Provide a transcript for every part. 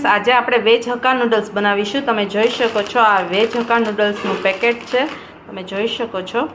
Friends, આજે આપણે veg hakka noodles બનાવીશું. તમે જોઈ શકો છો આ વેજ હક્કા નૂડલ્સનું પેકેટ છે. તમે જોઈ શકો છો.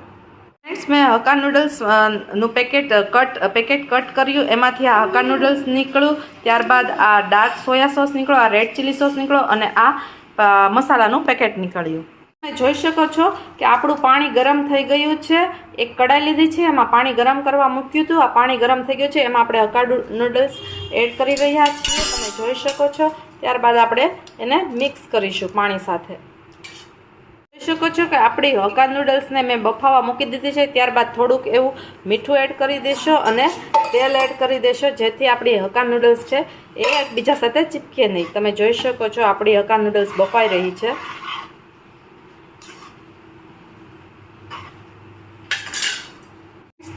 ફ્રેન્ડ્સ, મેં હક્કા નૂડલ્સનું પેકેટ કટ પેકેટ કટ કર્યું. એમાંથી આ હક્કા નૂડલ્સ નીકળ્યું. ત્યારબાદ આ ડાર્ક સોયા સોસ નીકળ્યો, આ રેડ ચીલી સોસ નીકળ્યો અને આ મસાલાનું પેકેટ નીકળ્યું. તમે જોઈ શકો છો કે આપણું પાણી ગરમ થઈ ગયું છે. એક કડાઈ લીધી છે, એમાં પાણી ગરમ કરવા મૂક્યું હતું. આ પાણી ગરમ થઈ ગયું છે, એમાં આપણે હક્કા ડુ- નૂડલ્સ એડ કરી રહ્યા છીએ. તમે જોઈ શકો છો. ત્યારબાદ આપણે એને મિક્સ કરીશું પાણી સાથે. જોઈ શકો છો કે આપણી હક્કા નૂડલ્સને મેં બફાવા મૂકી દીધી છે. ત્યારબાદ થોડુંક એવું મીઠું એડ કરી દેશો અને તેલ એડ કરી દેશો, જેથી આપણી હકા નૂડલ્સ છે એ એકબીજા સાથે ચીપકે નહીં. તમે જોઈ શકો છો, આપણી હક્કા નૂડલ્સ બફાઈ રહી છે.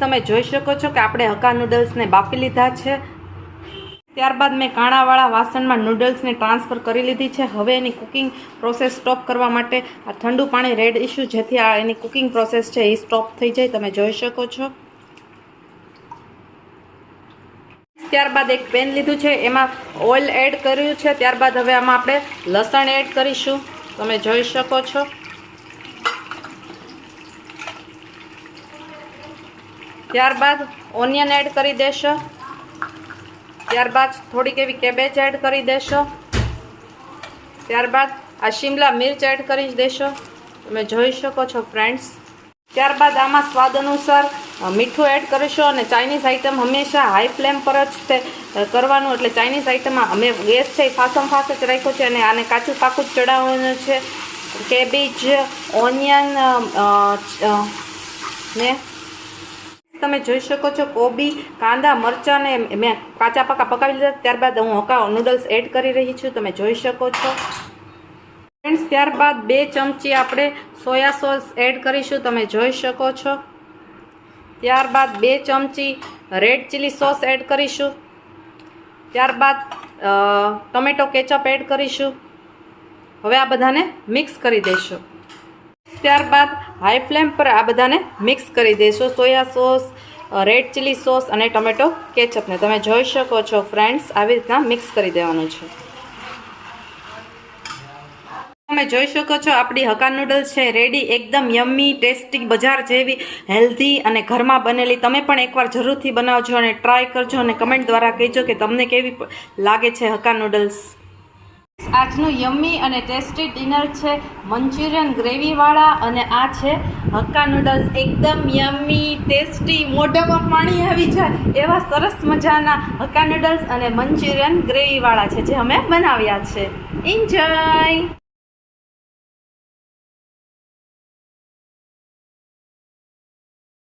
તમે જોઈ શકો છો કે આપણે હક્કા નૂડલ્સને બાફી લીધા છે. ત્યારબાદ મેં કાણાવાળા વાસણમાં નૂડલ્સને ટ્રાન્સફર કરી લીધી છે. હવે એની કુકિંગ પ્રોસેસ સ્ટોપ કરવા માટે આ ઠંડુ પાણી રેડ ઇશ્યુ જેથી આ એની કુકિંગ પ્રોસેસ છે એ સ્ટોપ થઈ જાય. તમે જોઈ શકો છો. ત્યારબાદ એક પેન લીધું છે. એમાં ઓઇલ એડ કર્યું છે. ત્યારબાદ હવે આમાં આપણે લસણ એડ કરીશું. તમે જોઈ શકો છો. ત્યારબાદ ઓનિયન એડ કરી દેશો. ત્યારબાદ થોડીક એવી કેબેજ એડ કરી દેશો. ત્યારબાદ આ શિમલા મિર્ચ એડ કરી દેશો. તમે જોઈ શકો છો ફ્રેન્ડ્સ ત્યારબાદ આમાં સ્વાદ અનુસાર મીઠું એડ કરીશું અને ચાઇનીઝ આઇટમ હંમેશા હાઈ ફ્લેમ પર જ તે કરવાનું. એટલે ચાઇનીઝ આઇટમમાં અમે ગેસ છે એ ફાસમ ફાસ જ રાખ્યો છે અને આને કાચું પાકું જ ચડાવવાનું છે. કેબીજ ઓનિયન ને તમે જોઈ શકો છો કોબી, કાંદા મરચાંને મેં કાચા પાકા પકાવી લીધા. ત્યારબાદ હું હકા નૂડલ્સ એડ કરી રહી છું. તમે જોઈ શકો છો. ફ્રેન્ડ્સ ત્યારબાદ બે ચમચી આપણે સોયા સોસ એડ કરીશું. તમે જોઈ શકો છો. ત્યારબાદ બે ચમચી રેડ ચીલી સોસ એડ કરીશું. ત્યારબાદ ટોમેટો કેચઅપ એડ કરીશું. હવે આ બધાને મિક્સ કરી દઈશું. ત્યારબાદ હાઈ ફ્લેમ પર આ બધાને મિક્સ કરી દેશો. Soya sauce red chilli sauce અને ટમેટો કેચઅપને તમે જોઈ શકો છો ફ્રેન્ડ્સ આવી રીતના મિક્સ કરી દેવાનું છે. તમે જોઈ શકો છો આપણી હકા નૂડલ્સ છે રેડી એકદમ યમ્મી ટેસ્ટી બજાર જેવી હેલ્ધી અને ઘરમાં બનેલી. તમે પણ એકવાર જરૂરથી બનાવજો અને ટ્રાય કરજો અને કમેન્ટ દ્વારા કહેજો કે તમને કેવી લાગે છે હકા નૂડલ્સ આજનું યમ્મી અને ટેસ્ટી ડિનર છે મંચુરિયન ગ્રેવીવાળા અને આ છે હક્કા નૂડલ્સ એકદમ યમ્મી ટેસ્ટી મોઢામાં પાણી આવી જાય એવા સરસ મજાના હક્કા નૂડલ્સ અને મંચુરિયન ગ્રેવીવાળા છે જે અમે બનાવ્યા છે. એન્જોય